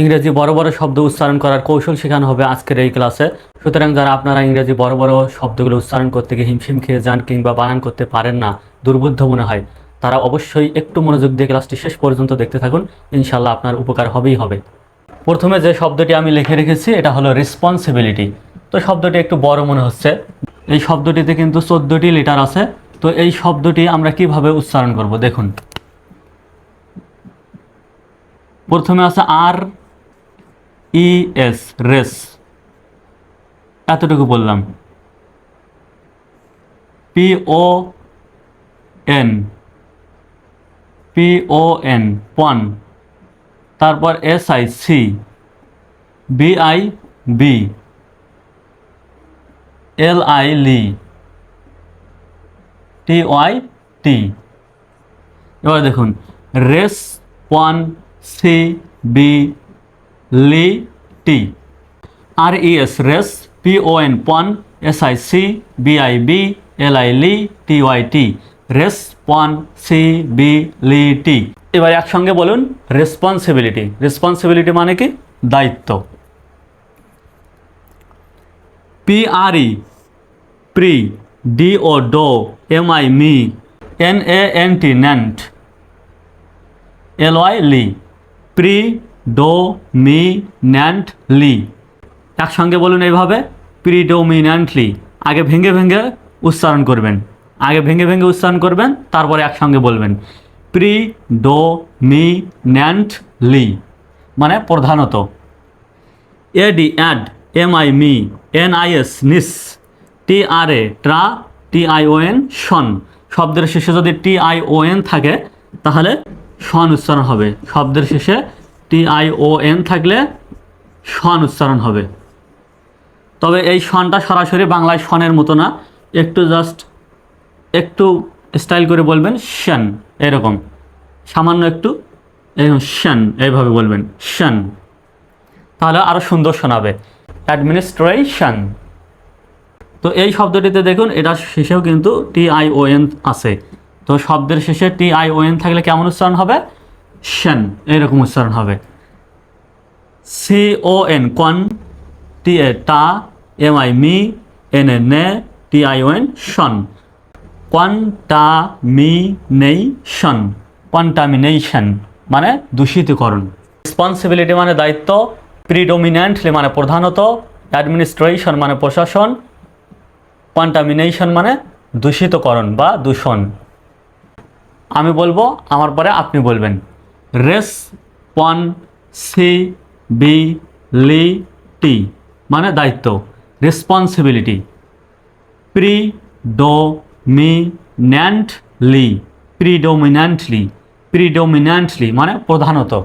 ইংরেজি বড় বড় শব্দ উচ্চারণ করার কৌশল শেখানো হবে আজকের এই ক্লাসে। সুতরাং যারা আপনারা ইংরেজি বড় বড় শব্দগুলো উচ্চারণ করতে গিয়ে হিমশিম খেয়ে যান কিংবা বানান করতে পারেন না দুর্বুদ্ধ মনে হয়। তারা অবশ্যই একটু মনোযোগ দিয়ে ক্লাসটি শেষ পর্যন্ত দেখতে থাকুন ইনশাল্লাহ আপনার উপকার হবেই হবে। প্রথমে যে শব্দটি আমি লিখে রেখেছি, এটা হলো রেসপন্সিবিলিটি তো শব্দটি একটু বড় মনে হচ্ছে। এই শব্দটিতে কিন্তু চোদ্দোটি লিটার আছে। তো এই শব্দটি আমরা কীভাবে উচ্চারণ করব? দেখুন। প্রথমে আছে আর ই এস রেস এতটুকু বললাম। P O N P O N pon তারপর S I C B I B L I li T Y T এবার দেখুন res pon si bi li, ty. R E S res, P O N pon, S I C, B I B, L I li, T Y T. Res pon, si, bi, li, ty. এবার একসঙ্গে বলুন responsibility responsibility মানে কি? দায়িত্ব। P R E, pre, D O do, M I mi, N A N T nant L Y ly, pre do mi nant ly একসঙ্গে বলুন এইভাবে। প্রিডোমিন্যান্টলি আগে ভেঙে ভেঙে উচ্চারণ করবেন। আগে ভেঙে ভেঙে উচ্চারণ করবেন, তারপরে একসঙ্গে বলবেন। Pre do mi nant ly মানে প্রধানত A D ad M I mi N I S nis T R A ট্রা T I O N শন শব্দের শেষে যদি টি আই ও এন থাকে, তাহলে শন উচ্চারণ হবে। শব্দের শেষে ও এন থাকলে শন উচ্চারণ হবে। তবে এই শনটা সরাসরি বাংলায় শনের মতো না। একটু জাস্ট একটু স্টাইল করে বলবেন শান এরকম। সামান্য একটু এরকম এইভাবে বলবেন শান তাহলে আরও সুন্দর শোনাবে। অ্যাডমিনিস্ট্রেশন তো এই শব্দটিতে দেখুন, এটা শেষেও কিন্তু টি আই ও এন আছে। তো শব্দের শেষে টি আই ও এন থাকলে কেমন উচ্চারণ হবে? শান এরকম উচ্চারণ হবে। C O N con T A ta M I mi N A ne T I O N tion contamination contamination মানে দূষিতকরণ। রেসপন্সিবিলিটি মানে দায়িত্ব প্রিডোমিন্যান্টলি মানে প্রধানত অ্যাডমিনিস্ট্রেশন মানে প্রশাসন কন্টামিনেশন মানে দূষিতকরণ বা দূষণ। আমি বলব, আমার পরে আপনি বলবেন। Race pon si B li টি মানে দায়িত্ব রেসপন্সিবিলিটি প্রিডোমিন্যান্টলি প্রিডোমিন্যান্টলি প্রিডোমিন্যান্টলি মানে প্রধানত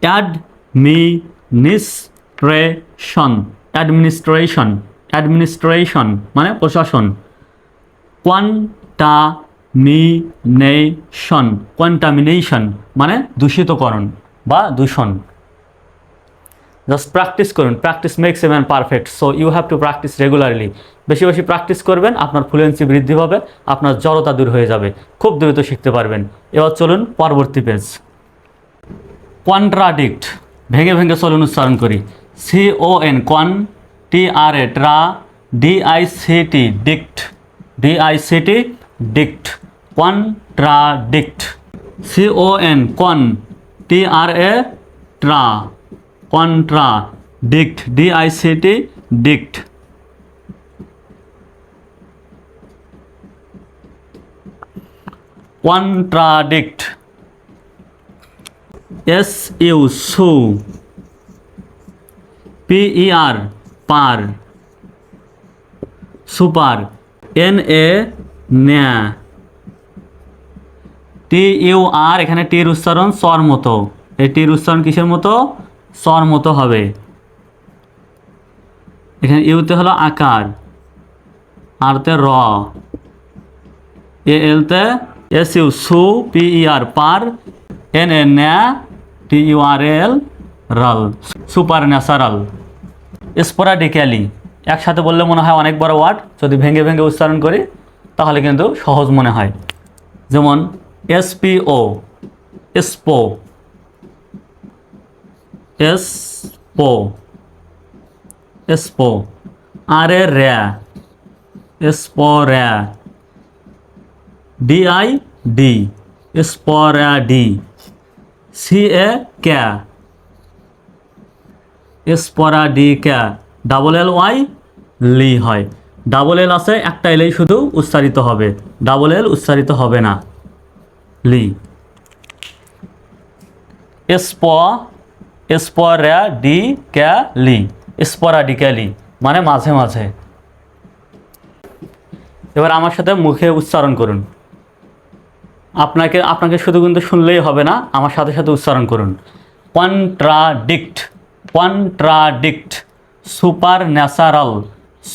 অ্যাডমিনিস্ট্রেশন অ্যাডমিনিস্ট্রেশন অ্যাডমিনিস্ট্রেশন মানে প্রশাসন কোয়ান্টামিনেশন কোয়ান্টামিনেশন মানে দূষিতকরণ বা দূষণ। জাস্ট প্র্যাকটিস করুন। Practice makes a man perfect so you have to practice regularly বেশি বেশি প্র্যাকটিস করবেন, আপনার ফ্লুয়েন্সি বৃদ্ধি পাবে আপনার জড়তা দূর হয়ে যাবে। খুব দ্রুত শিখতে পারবেন। এবার চলুন পরবর্তী পেজ কন্ট্রাডিক্ট ভেঙে ভেঙে চলুন উচ্চারণ করি। C O N con T R A tra D I C T dict D I C T dict contradict C O N con T R A tra contra dict D I C T dict contradict S U su P E R per. Super. N A na. T U R এখানে টির উচ্চারণ স্বর মতো। এই টির উচ্চারণ কিসের মতো? স্বর মতো হবে। এখানে ইউতে হলো আকার, আরতে র। এ এলতে S U, su, P, E, R, per, N, A, na, T, U, R, L, ral, supernatural. Sporadically, একসাথে বললে মনে হয় অনেক বড় ওয়ার্ড, যদি ভেঙে ভেঙে উচ্চারণ করি, তাহলে কিন্তু সহজ মনে হয়। যেমন S P O spo. S po spo R ra spora D I di sporadi C A ca sporadica double L Y ly হয়। ডাবল এল আছে, একটা এলেই শুধু উচ্চারিত হবে। ডাবল এল উচ্চারিত হবে না। লি। স্প স্পরা ডি ক্যা লি। স্পরাডিক্যালি মানে মাঝে মাঝে। এবার আমার সাথে মুখে উচ্চারণ করুন। আপনাকে আপনাকে শুধু কিন্তু শুনলেই হবে না, আমার সাথে সাথে উচ্চারণ করুন। Contradict contradict supernatural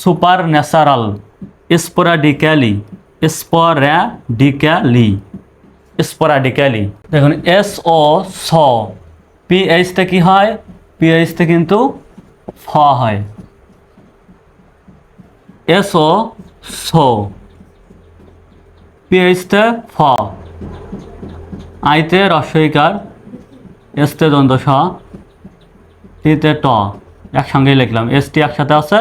supernatural sporadically sporadically sporadically দেখুন, এস ও স পিএইচতে কি হয়? পিএইচতে কিন্তু ফ হয়। এস ও সো পিএইচতে ফ। আইতে রস্বইকার এসতে দ্বন্দ্ব স টিতে ট, একসঙ্গেই লিখলাম। এস টি একসাথে আছে,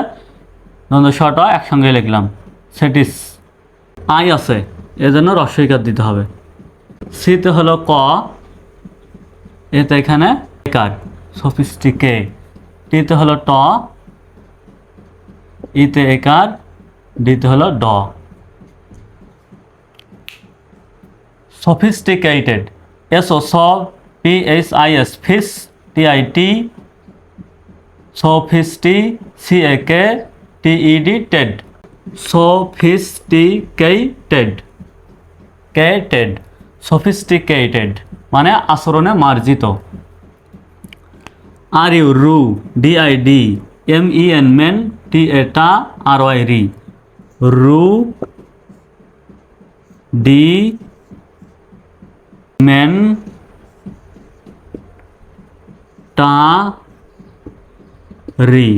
দ্বন্দ্ব স, ট একসঙ্গেই লিখলাম। সেটিস। আই আছে, এজন্য রস্বইকার দিতে হবে। সিতে হলো ক এতে এখানে কার? সফিস্টিকে টিতে হলো ট। ইতে একার ডিতে হলো ড। Sophisticated S O so P H I S phis T I ti sophisti C A K T E D ted sophisticated cated sophisticated মানে আচরণে মার্জিত R U ru D I di, M E N men, T এটা R Y ri ru di, men, ta ri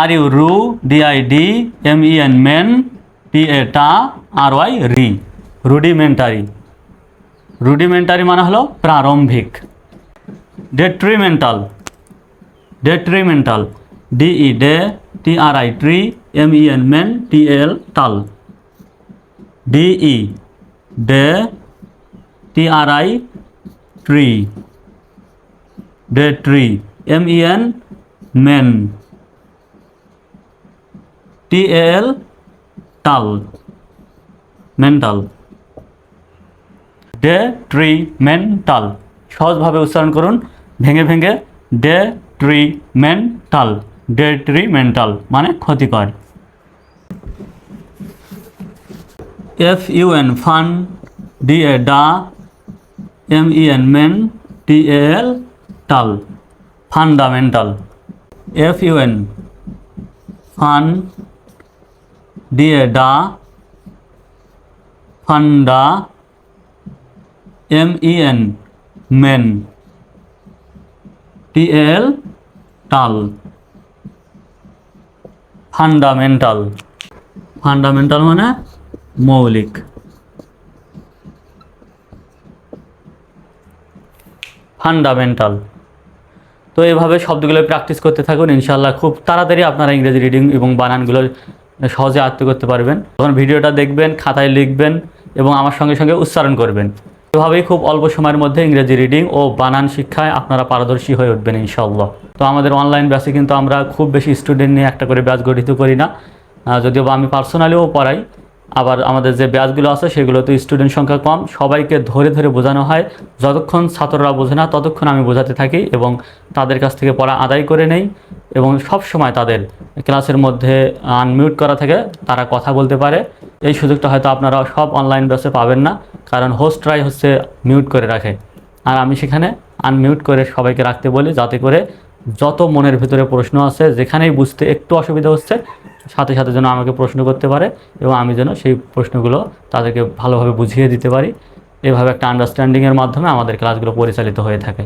R U ru D I di, M E N men, T A ta R Y ri rudimentary rudimentary মানে হলো প্রারম্ভিক। Detrimental detrimental D E de T R I tri M E N men T L tal D E de T R I tri de tri M E N men T L tal mental de tree mental সহজভাবে উচ্চারণ করুন। ভেঙে ভেঙে de tri mental de tri mental মানে ক্ষতিকর। F U N fun D A da M E N men T A L tal fundamental F U N fun D A da funda M E N men T L tal fundamental fundamental মানে মৌলিক। Fundamental তো এভাবে শব্দগুলো practice করতে থাকুন ইনশাল্লাহ খুব তাড়াতাড়ি আপনারা ইংরেজি রিডিং এবং বানানগুলো সহজে আয়ত্ত করতে পারবেন। তখন ভিডিওটা দেখবেন, খাতায় লিখবেন এবং আমার সঙ্গে সঙ্গে উচ্চারণ করবেন। এভাবেই খুব অল্প সময়ের মধ্যে ইংরেজি রিডিং ও বানান শিক্ষায় আপনারা পারদর্শী হয়ে উঠবেন ইনশাল্লাহ তো আমাদের অনলাইন ব্যাচে কিন্তু আমরা খুব বেশি স্টুডেন্ট নিয়ে একটা করে ব্যাচ গঠিত করি না। যদিও বা আমি পার্সোনালিও পড়াই, আবার আমাদের যে ব্যাচগুলো আছে সেগুলোতে স্টুডেন্ট সংখ্যা কম। সবাইকে ধরে ধরে বোঝানো হয়। যতক্ষণ ছাত্ররা বোঝে না, ততক্ষণ আমি বোঝাতে থাকি এবং তাদের কাছ থেকে পড়া আদায় করে নেই এবং সব সময় তাদের ক্লাসের মধ্যে আনমিউট করা থেকে তারা কথা বলতে পারে। এই সুযোগটা হয়তো আপনারা সব অনলাইন ব্যাচে পাবেন না, কারণ হোস্টরাই হচ্ছে মিউট করে রাখে। আর আমি সেখানে আনমিউট করে সবাইকে রাখতে বলি, যাতে করে যত মনের ভিতরে প্রশ্ন আছে, যেখানেই বুঝতে একটু অসুবিধা হচ্ছে, সাথে সাথে যেন আমাকে প্রশ্ন করতে পারে এবং আমি যেন সেই প্রশ্নগুলো তাদেরকে ভালোভাবে বুঝিয়ে দিতে পারি। এভাবে একটা আন্ডারস্ট্যান্ডিংয়ের মাধ্যমে আমাদের ক্লাসগুলো পরিচালিত হয়ে থাকে।